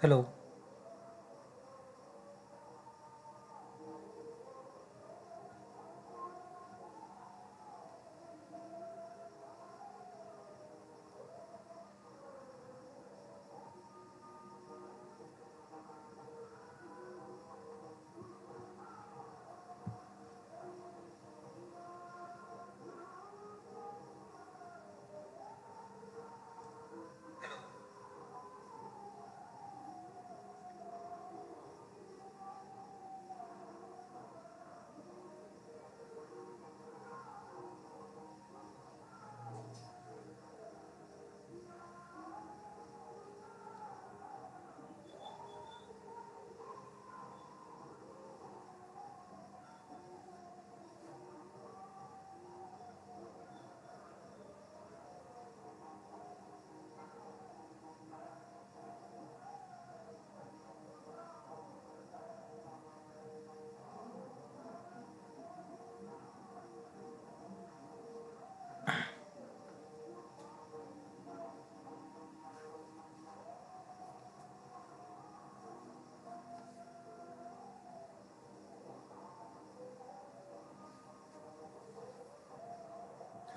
Hello.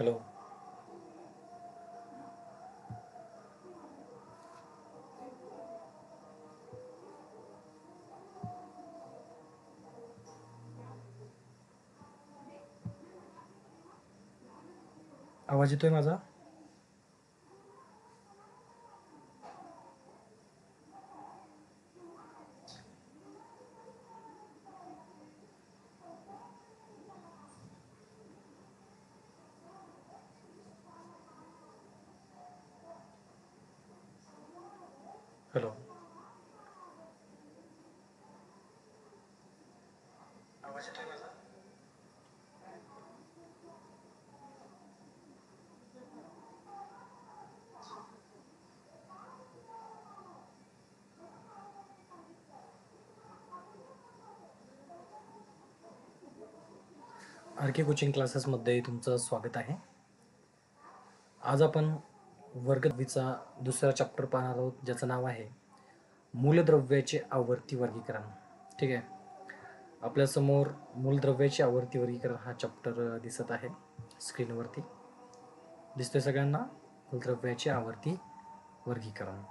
Hello आवाज येतोय माझा आर के कोचिंग क्लासेसमध्ये तुमचं स्वागत आहे. आज आपण वर्ग दहावीचा दुसरा चॅप्टर पाहणार आहोत ज्याचं नाव आहे मूलद्रव्याचे आवर्ती वर्गीकरण. ठीक आहे? आपल्यासमोर मूलद्रव्याचे आवर्ती वर्गीकरण हा चॅप्टर दिसत आहे. स्क्रीनवरती दिसतोय सगळ्यांना? मूलद्रव्याचे आवर्ती वर्गीकरण.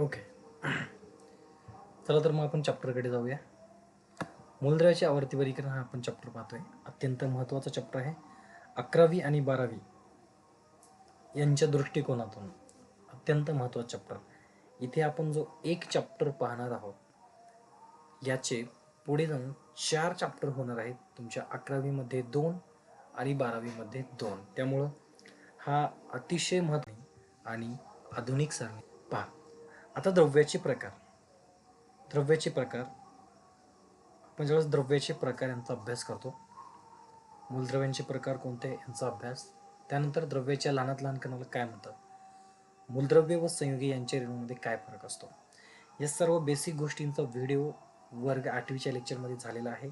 ओके चला तर मग आपण चॅप्टरकडे जाऊया. मूलद्रव्याचे आवर्ती वर्गीकरण हा आपण चॅप्टर पाहतोय. अत्यंत महत्त्वाचा चॅप्टर आहे. अकरावी आणि बारावी यांच्या दृष्टिकोनातून अत्यंत महत्त्वाचा चॅप्टर इथे आपण जो एक चॅप्टर पाहणार आहोत याचे पुढे जाऊन चार चॅप्टर होणार आहेत. तुमच्या अकरावीमध्ये दोन आणि बारावीमध्ये दोन. त्यामुळं हा अतिशय महत्त्व आणि आधुनिक सारणी पहा. आता द्रव्याचे प्रकार. द्रव्याचे प्रकार. आपण ज्यावेळेस द्रव्याचे प्रकार यांचा अभ्यास करतो मूलद्रव्यांचे प्रकार कोणते यांचा अभ्यास. त्यानंतर द्रव्याच्या लहानात लहान कणाला काय म्हणतात? मूलद्रव्य व संयुगे यांच्या रेणूमध्ये काय फरक असतो? या सर्व बेसिक गोष्टींचा व्हिडिओ वर्ग आठवीच्या लेक्चरमध्ये झालेला आहे.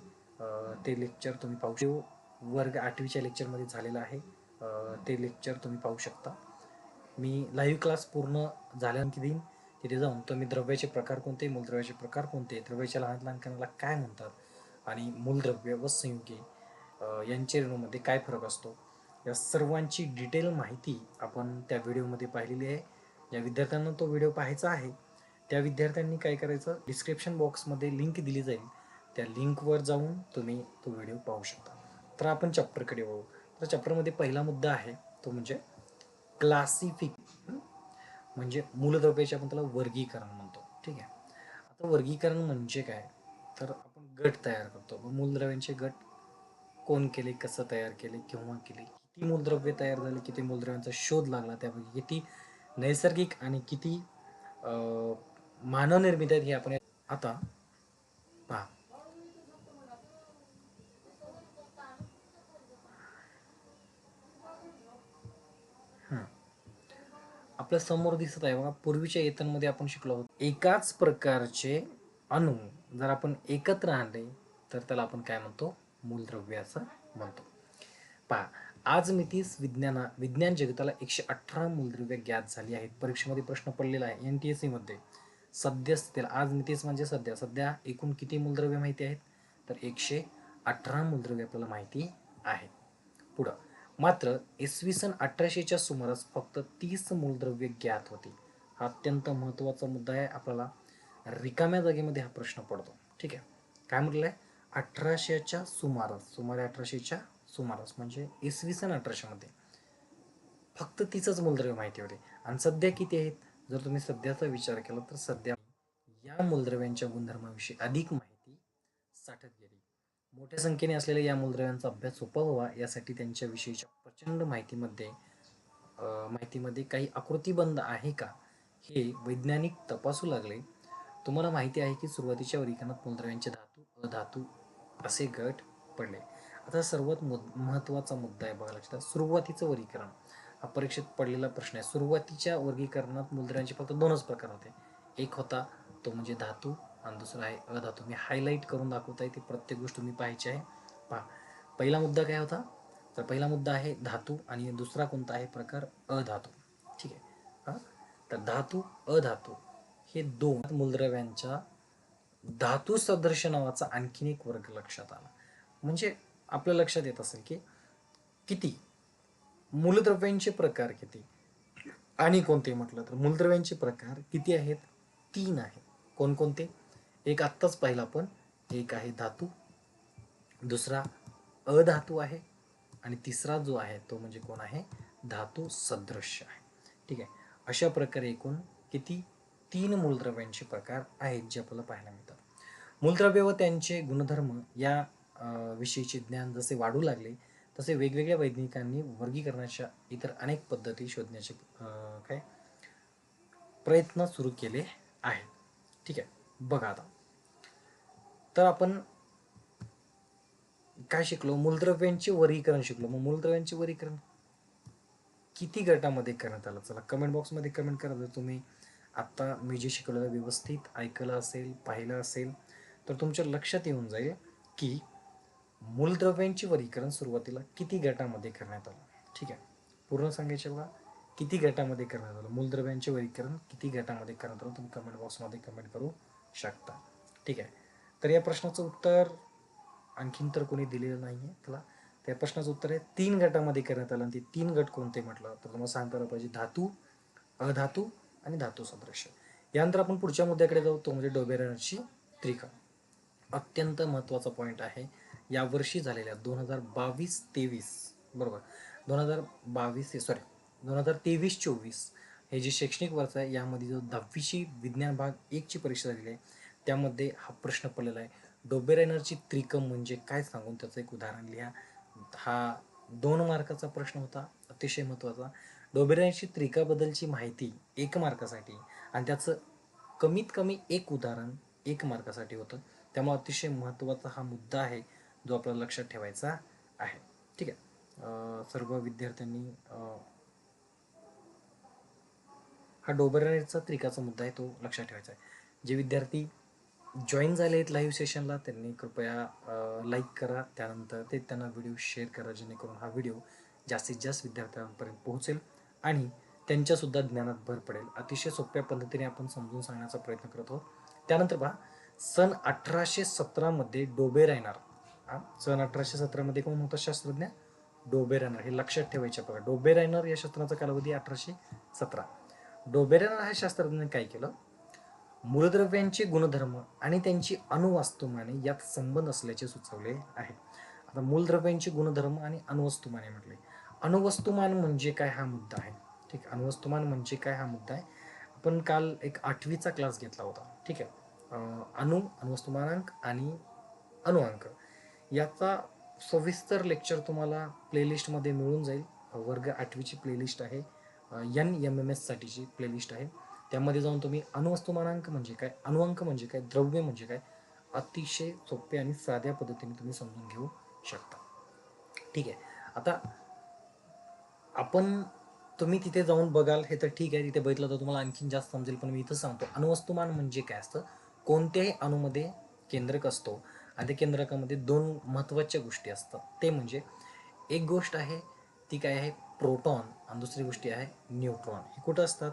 ते लेक्चर तुम्ही पाहू शकता. वर्ग आठवीच्या लेक्चरमध्ये झालेला आहे. ते लेक्चर तुम्ही पाहू शकता. मी लाईव्ह क्लास पूर्ण झाल्यानंतर देईन. तिथे जाऊन तुम्ही द्रव्याचे प्रकार कोणते मूलद्रव्याचे प्रकार कोणते द्रव्याच्या लहान लहान कणाला काय म्हणतात आणि मूलद्रव्य व संयुगे यांच्या रेणूमध्ये काय फरक असतो? या सर्वांची डिटेल माहिती आपण त्या व्हिडिओमध्ये पाहिलेली आहे. ज्या विद्यार्थ्यांना तो व्हिडिओ पाहायचा आहे. त्या विद्यार्थ्यांनी काय करायचं? डिस्क्रिप्शन बॉक्समध्ये लिंक दिली जाईल. त्या लिंकवर जाऊन तुम्ही तो व्हिडिओ पाहू शकता. तर आपण चॅप्टरकडे वळू. तर चॅप्टरमध्ये पहिला मुद्दा आहे तो म्हणजे क्लासिफिक म्हणजे मूलद्रव्याचे आपण त्याला वर्गीकरण म्हणतो. ठीक आहे? आता वर्गीकरण म्हणजे काय? तर आपण गट तयार करतो. मूलद्रव्यांचे गट कोण केले? कसं तयार केले? केव्हा केले? किती मूलद्रव्य तयार झाले किती मूलद्रव्यांचा शोध लागला त्यापैकी किती नैसर्गिक आणि किती अं, मानवनिर्मित आहेत हे आपण आता पहा. आपल्यासमोर दिसत आहे बघा पूर्वीच्या येतांमध्ये आपण शिकलो आहोत. एकाच प्रकारचे अणु जर आपण एकत्र आणले तर त्याला आपण काय म्हणतो? मूलद्रव्य असं म्हणतो. पहा आज मितीस विज्ञाना विज्ञान जगताला एकशे अठरा मूलद्रव्य ज्ञात झाली आहेत. परीक्षेमध्ये प्रश्न पडलेला आहे. एन टी एस सीमध्ये सद्यस्थितीला आज मितीस म्हणजे सध्या. सध्या एकूण किती मूलद्रव्य माहिती आहेत? तर एकशे अठरा मूलद्रव्य आपल्याला माहिती आहेत पुढं. मात्र इसवी सन अठराशेच्या सुमारास फक्त तीस मूलद्रव्य ज्ञात होती. हा अत्यंत महत्त्वाचा मुद्दा आहे. आपल्याला रिकाम्या जागेमध्ये हा प्रश्न पडतो. ठीक आहे. काय म्हटलं आहे अठराशेच्या सुमारास सुमारे अठराशेच्या सुमारास म्हणजे इसवी सन अठराशेमध्ये. फक्त तिचंच मूलद्रव्य माहिती होते. आणि सध्या किती आहेत? जर तुम्ही सध्याचा विचार केला तर सध्या या मूलद्रव्यांच्या गुणधर्माविषयी अधिक माहिती साठत गेली. मोठ्या संख्येने असलेल्या या मूलद्रव्यांचा अभ्यास सोपा व्हावा यासाठी त्यांच्याविषयीच्या प्रचंड माहितीमध्ये माहितीमध्ये काही आकृतीबंध आहे का? हे वैज्ञानिक तपासू लागले. तुम्हाला माहिती आहे की सुरुवातीच्या वर्गीकरणात मूलद्रव्यांचे धातू अधातू असे गट पडले. आता सर्वात मुद महत्त्वाचा मुद्दा आहे बघा लक्षात सुरुवातीचं वर्गीकरण. हा परीक्षेत पडलेला प्रश्न आहे. सुरुवातीच्या वर्गीकरणात मूलद्रव्यांचे फक्त दोनच प्रकार होते. एक होता तो म्हणजे धातू आणि दुसरा आहे अधातू. मी हायलाईट करून दाखवत आहे ती प्रत्येक गोष्ट तुम्ही पाहायची आहे. पहा. पहिला मुद्दा काय होता? तर पहिला मुद्दा आहे धातू आणि दुसरा कोणता आहे? प्रकार अधातू. ठीक आहे. हां? तर धातू अधातू हे दोन मूलद्रव्यांच्या धातू सदृश नावाचा आणखीन एक वर्ग लक्षात आला. म्हणजे आपल्या लक्षात येत असेल की किती? मूलद्रव्यांचे प्रकार किती? आणि कोणते म्हटलं तर मूलद्रव्यांचे प्रकार किती आहेत? तीन आहेत. कोणकोणते? एक आत्ताच पाहिला आपण. एक आहे धातू. दुसरा अधातू आहे. आणि तिसरा जो आहे तो म्हणजे कोण आहे? धातू सदृश्य आहे. ठीक आहे? अशा प्रकारे एकूण किती? तीन मूलद्रव्यांचे प्रकार आहेत जे आपल्याला पाहायला मिळतात. मूलद्रव्य व त्यांचे गुणधर्म या विषयीचे ज्ञान जसे वाढू लागले तसे वेगवेगळ्या वैज्ञानिकांनी वर्गीकरणाच्या इतर अनेक पद्धती शोधण्याचे काय प्रयत्न सुरू केले आहेत. ठीक आहे बघा आता. तर आपण काय शिकलो? मूलद्रव्यांचे वर्गीकरण शिकलो. मग मूलद्रव्यांचे वर्गीकरण किती गटामध्ये करण्यात आलं? चला कमेंट बॉक्समध्ये कमेंट करा जर तुम्ही आत्ता मी जे शिकवलेलं व्यवस्थित ऐकलं असेल पाहिलं असेल तर तुमच्या लक्षात येऊन जाईल की मूलद्रव्यांचे वर्गीकरण सुरुवातीला किती गटामध्ये करण्यात आलं? ठीक आहे. पूर्ण सांगायचे बघा. किती गटामध्ये करण्यात आलं? मूलद्रव्यांचे वर्गीकरण किती गटामध्ये करण्यात आलं? तुम्ही कमेंट बॉक्समध्ये कमेंट करू शकता. ठीक आहे. तर या प्रश्नाचं उत्तर आणखीन तर कोणी दिलेलं नाही आहे त्याला त्या प्रश्नाचं उत्तर आहे तीन गटामध्ये करण्यात आलं आणि ते तीन गट कोणते म्हटलं? तर तुम्हाला सांगता आलं पाहिजे धातू अधातू आणि धातू सदृश्य यानंतर आपण पुढच्या मुद्द्याकडे जाऊ. तो म्हणजे डोबेरनची त्रिका अत्यंत महत्त्वाचा पॉईंट आहे. यावर्षी झालेल्या दोन हजार बावीस तेवीस बरोबर. दोन हजार बावीस सॉरी दोन हजार तेवीस चोवीस हे जे शैक्षणिक वर्ष आहे यामध्ये जो दहावीची विज्ञान भाग एकची परीक्षा झालेली आहे त्यामध्ये हा प्रश्न पडलेला आहे. डोबेरायनरची त्रिकम म्हणजे काय सांगून त्याचं एक उदाहरण लिहा. हा दोन मार्काचा प्रश्न होता अतिशय महत्त्वाचा. डोबेरायनरची त्रिकाबद्दलची माहिती एक मार्कासाठी आणि त्याचं कमीत कमी एक उदाहरण एक मार्कासाठी होतं. त्यामुळे अतिशय महत्त्वाचा हा मुद्दा आहे. जो आपल्याला लक्षात ठेवायचा आहे. ठीक आहे. सर्व विद्यार्थ्यांनी हा डोबरेचा त्रिकाचा मुद्दा आहे तो लक्षात ठेवायचा आहे. जे विद्यार्थी जॉईन झाले आहेत लाईव्ह सेशनला त्यांनी कृपया लाईक करा. त्यानंतर ते त्यांना व्हिडिओ शेअर करा जेणेकरून हा व्हिडिओ जास्तीत जास्त विद्यार्थ्यांपर्यंत पोहोचेल आणि त्यांच्यासुद्धा ज्ञानात भर पडेल. अतिशय सोप्या पद्धतीने आपण समजून सांगण्याचा प्रयत्न करत आहोत. त्यानंतर पहा सन अठराशे सतरामध्ये डोबे रायनार सन अठराशे सतरामध्ये कोण होता? शास्त्रज्ञ डोबे हे लक्षात ठेवायचे बघा. डोबे या शास्त्राचा कालावधी अठराशे सतरा. डोबे हा ह्या शास्त्रज्ञाने काय केलं? मूलद्रव्यांचे गुणधर्म आणि त्यांची अणुवास्तुमाने यात संबंध असल्याचे सुचवले आहे. आता मूलद्रव्यांचे गुणधर्म आणि अणुवस्तुमाने म्हटले. अणुवस्तुमान म्हणजे काय हा मुद्दा आहे. ठीक आहे. अणुवस्तुमान म्हणजे काय हा मुद्दा आहे. आपण काल एक आठवीचा क्लास घेतला होता. ठीक आहे. अणु अणुवस्तुमानांक आणि अणुअंक याचा सविस्तर लेक्चर तुम्हाला प्लेलिस्टमध्ये मिळून जाईल. वर्ग आठवीची प्लेलिस्ट आहे. यन एम एम एससाठीची प्लेलिस्ट आहे. त्यामध्ये जाऊन तुम्ही अणुवस्तुमानांक म्हणजे काय अणुअंक म्हणजे काय द्रव्य म्हणजे काय अतिशय सोपे आणि साध्या पद्धतीने तुम्ही समजून घेऊ शकता. ठीक आहे. आता आपण तुम्ही तिथे जाऊन बघाल हे तर ठीक आहे तिथे बघितलं तर तुम्हाला आणखीन जास्त समजेल पण मी इथं सांगतो अणुवस्तुमान म्हणजे काय असतं? कोणत्याही अणुमध्ये केंद्रक असतो. आणि केंद्रकामध्ये दोन महत्त्वाच्या गोष्टी असतात. ते म्हणजे एक गोष्ट आहे ती काय आहे? प्रोटॉन. आणि दुसरी गोष्टी आहे न्यूट्रॉन. हे कुठं असतात?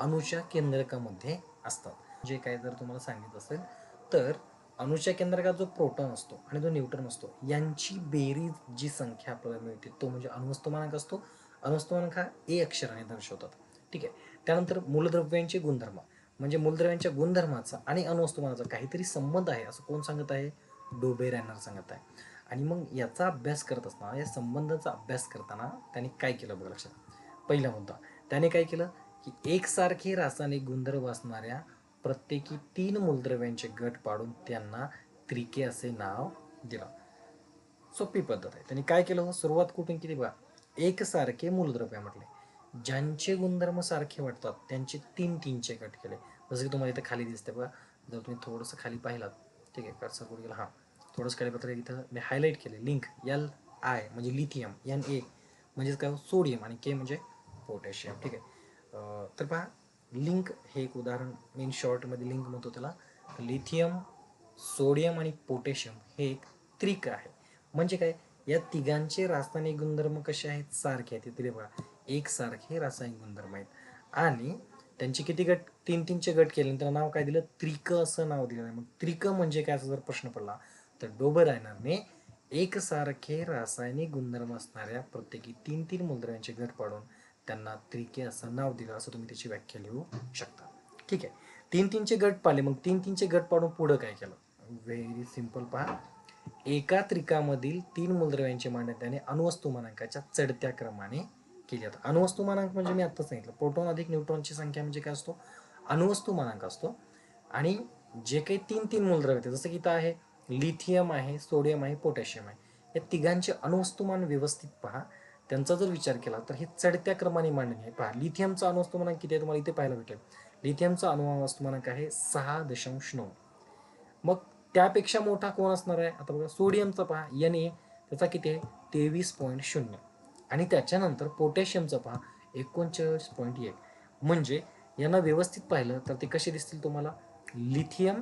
अणुच्या केंद्रकामध्ये असतात. जे काय जर तुम्हाला सांगित असेल तर अणुच्या केंद्रकात जो प्रोटॉन असतो आणि जो न्यूट्रॉन असतो यांची बेरीज जी संख्या आपल्याला मिळते तो म्हणजे अणुवस्तुमानांक असतो. अणुवस्तुमानांक हा ए अक्षराने दर्शवतात. ठीक आहे? त्यानंतर मूलद्रव्यांचे गुणधर्म. म्हणजे मूलद्रव्यांच्या गुणधर्माचा आणि अणुवस्तुमानाचा काहीतरी संबंध आहे. असं कोण सांगत आहे? डोबे रॅनर सांगत आहे. आणि मग याचा अभ्यास करत असताना या संबंधाचा अभ्यास करताना त्यांनी काय केलं बघा लक्षात. पहिला मुद्दा त्याने काय केलं की एकसारखे रासायनिक गुणधर्म असणाऱ्या प्रत्येकी तीन मूलद्रव्यांचे गट पाडून त्यांना त्रिके असे नाव दिलं. सोपी पद्धत आहे. त्यांनी काय केलं? हो? सुरुवात कुठून किती बघा. एकसारखे मूलद्रव्य म्हटले. ज्यांचे गुणधर्म सारखे वाटतात त्यांचे तीन तीनचे गट केले. जसं की तुम्हाला इथं खाली दिसते बघा. जर तुम्ही थोडंसं खाली पाहिलात ठीक आहे कर्सर कुठे गेला. हां. थोडंसं काय पत्र इथं मी हायलाईट केले. लिंक एल आय म्हणजे लिथियम एन ए म्हणजेच काय? सोडियम आणि के म्हणजे पोटॅशियम ठीक आहे. तर पहा लिंक हे एक उदाहरण मीन शॉर्टमध्ये लिंक म्हणतो त्याला. लिथियम सोडियम आणि पोटॅशियम हे एक त्रिक आहे. म्हणजे काय? या तिघांचे रासायनिक गुणधर्म कसे आहेत? सारखे आहेत. तिथे बघा एकसारखे रासायनिक गुणधर्म आहेत. आणि त्यांचे किती गट? तीन तीनचे गट केले. त्याला नाव काय दिलं? त्रिक असं नाव दिलं नाही मग त्रिक म्हणजे काय? असा जर प्रश्न पडला तर डोबर रायनरने एकसारखे रासायनिक गुणधर्म असणाऱ्या प्रत्येकी तीन तीन मूलद्रव्यांचे गट पाडून त्यांना त्रिके असं नाव दिलं असं तुम्ही त्याची व्याख्या लिहू शकता. ठीक आहे. तीन तीनचे गट पाले मग तीन तीनचे गट पाडून पुढं काय केलं? व्हेरी सिंपल पहा. एका त्रिकामधील तीन मूलद्रव्यांची मांडणी त्याने अणुवस्तुमानांकाच्या चढत्या क्रमाने केली. जातात अणुवस्तुमानांक म्हणजे मी आत्ताच सांगितलं. प्रोटॉन अधिक न्यूट्रॉनची संख्या म्हणजे काय असतो? अणुवस्तुमानांक असतो. आणि जे काही तीन तीन मूलद्रव्य जसं की इथं आहे लिथियम आहे सोडियम आहे पोटॅशियम आहे. या तिघांचे अणुवस्तुमान व्यवस्थित पहा. त्यांचा जर विचार केला तर हे चढत्या क्रमाने मांडणी आहे. पहा लिथियमचा अणुवस्तुमानांक किती आहे? तुम्हाला इथे पाहायला भेटेल. लिथियमचा अणुवस्तुमानांक आहे सहा दशांश नऊ. मग त्यापेक्षा मोठा कोण असणार आहे? आता बघा सोडियमचा पहा एन ए त्याचा किती आहे? तेवीस पॉईंट शून्य. आणि त्याच्यानंतर पोटॅशियमचा पहा एकोणचाळीस पॉईंट एक. म्हणजे यांना व्यवस्थित पाहिलं तर ते कसे दिसतील तुम्हाला? लिथियम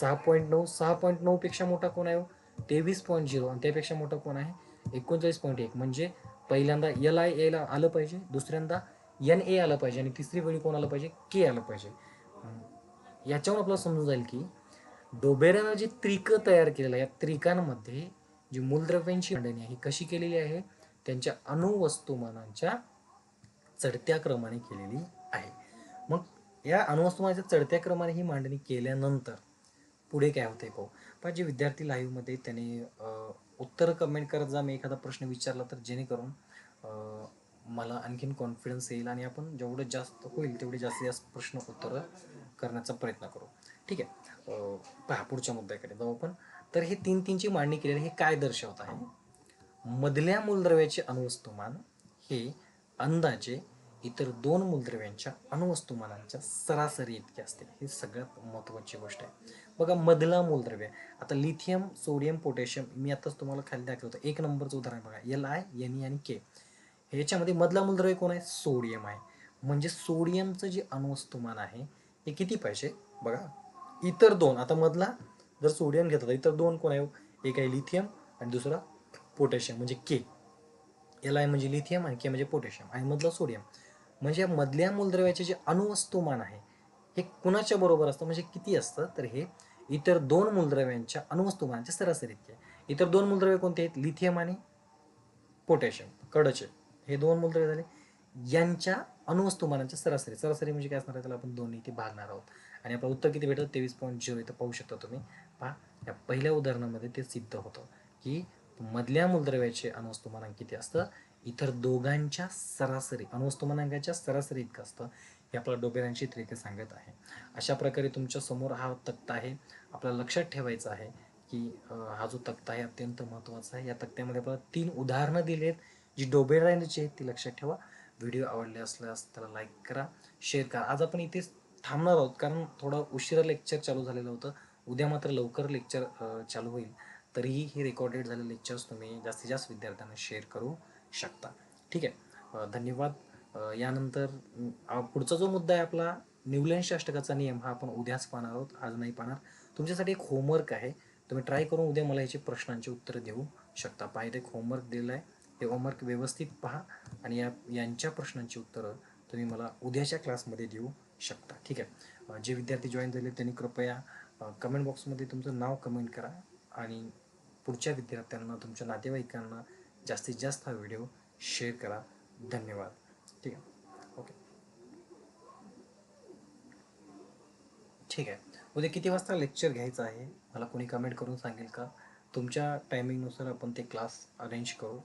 सहा पॉईंट नऊ सहा पॉईंट नऊपेक्षा मोठा कोण आहे हो? तेवीस पॉईंट झिरो आणि त्यापेक्षा मोठा कोण आहे? एकोणचाळीस पॉईंट एक. म्हणजे पहिल्यांदा एल आय एला आलं पाहिजे दुसऱ्यांदा एन ए आलं पाहिजे आणि तिसरी वेळी कोण आलं पाहिजे? के आलं पाहिजे. याच्यावर आपल्याला समजून जाईल की डोबेरानं जे त्रिक तयार केलेलं आहे या त्रिकांमध्ये जी मूलद्रव्यांची मांडणी आहे ही कशी केलेली आहे? त्यांच्या अणुवस्तुमानांच्या चढत्या क्रमाने केलेली आहे. मग या अणुवस्तुमानाच्या चढत्या क्रमाने ही मांडणी केल्यानंतर पुढे काय होते पाहू पण जे विद्यार्थी लाईव्हमध्ये त्याने उत्तर कमेंट करत जा मी एखादा प्रश्न विचारला तर जेणेकरून मला आणखीन कॉन्फिडन्स येईल आणि आपण जेवढं जास्त होईल तेवढे जास्तीत जास्त प्रश्न उत्तरं करण्याचा प्रयत्न करू. ठीक आहे? अं, पहा पुढच्या मुद्द्याकडे जाऊ आपण. तर हे तीन तीनची मांडणी केलेली हे काय दर्शवत आहे? मधल्या मूलद्रव्याचे अणुवस्तुमान हे अंदाजे इतर दोन मूलद्रव्यांच्या अणुवस्तुमानांच्या सरासरी इतके असते ही सगळ्यात महत्त्वाची गोष्ट आहे. बघा मधला मूलद्रव्य. आता लिथियम सोडियम पोटॅशियम मी आताच तुम्हाला खाली दाखवतो एक नंबरचं उदाहरण बघा. एल आय एन ई आणि के ह्याच्यामध्ये मधला मूलद्रव्य कोण आहे? सोडियम आहे. म्हणजे सोडियमचं जे अणुवस्तुमान आहे हे किती पाहिजे बघा इतर दोन. आता मधला जर सोडियम घेतला तर इतर दोन कोण आहे हो? एक आहे लिथियम आणि दुसरा पोटॅशियम म्हणजे के एल आय म्हणजे लिथियम आणि के म्हणजे पोटॅशियम आणि मधला सोडियम म्हणजे या मधल्या मूलद्रव्याचे जे अणुवस्तुमान आहे हे कुणाच्या बरोबर असतं? म्हणजे किती असतं? तर हे इतर दोन मूलद्रव्यांच्या अणुवस्तुमानाच्या सरासरी इतके आहे. इतर दोन मूलद्रव्य कोणते आहेत? लिथियम आणि पोटॅशियम कडचे. हे दोन मूलद्रव्य झाले. यांच्या अणुवस्तुमानाच्या सरासरी. सरासरी म्हणजे काय असणार आहे? त्याला आपण दोन्ही इथे भागणार आहोत. आणि आपलं उत्तर किती भेटतं? तेवीस पॉईंट झिरो इथं पाहू शकता तुम्ही. पहा या पहिल्या उदाहरणामध्ये ते सिद्ध होतं की मधल्या मूलद्रव्याचे अणुवस्तुमान किती असतं? इतर दोघांच्या सरासरी अणुवस्तुमानांकाच्या सरासरी इतकं असतं हे आपल्याला डोबेरांची त्रिके सांगत आहे. अशा प्रकारे तुमच्यासमोर हा तक्ता आहे. आपल्याला लक्षात ठेवायचं आहे की हा जो तक्ता आहे अत्यंत महत्त्वाचा आहे. या तक्त्यामध्ये आपल्याला तीन उदाहरणं दिली आहेत जी डोबेरांची आहेत ती लक्षात ठेवा. व्हिडिओ आवडले असल्यास त्याला लाईक करा शेअर करा. आज आपण इथेच थांबणार आहोत कारण थोडं उशिरा लेक्चर चालू झालेलं होतं. उद्या मात्र लवकर लेक्चर चालू होईल. तरीही हे रेकॉर्डेड झालेले लेक्चर्स तुम्ही जास्तीत जास्त विद्यार्थ्यांना शेअर करू. शकता. ठीक आहे? धन्यवाद. यानंतर पुढचा जो मुद्दा आहे आपला न्यूलँड अष्टकाचा नियम हा आपण उद्याच पाहणार आहोत आज नाही पाहणार. तुमच्यासाठी एक होमवर्क आहे. तुम्ही ट्राय करून उद्या मला याचे प्रश्नांची उत्तरं देऊ शकता. पाहिजे एक होमवर्क दिलं आहे. हे होमवर्क व्यवस्थित पहा आणि या यांच्या प्रश्नांची उत्तरं तुम्ही मला उद्याच्या क्लासमध्ये देऊ शकता. ठीक आहे? जे विद्यार्थी जॉईन झाले त्यांनी कृपया कमेंट बॉक्समध्ये तुमचं नाव कमेंट करा आणि पुढच्या विद्यार्थ्यांना तुमच्या नातेवाईकांना जास्तीत जास्त हा व्हिडिओ शेअर करा. धन्यवाद. ठीक आहे? ओके. ठीक आहे. उद्या किती वाजता लेक्चर घ्यायचं आहे? मला कोणी कमेंट करून सांगेल का? तुमच्या टायमिंगनुसार आपण ते क्लास अरेंज करू.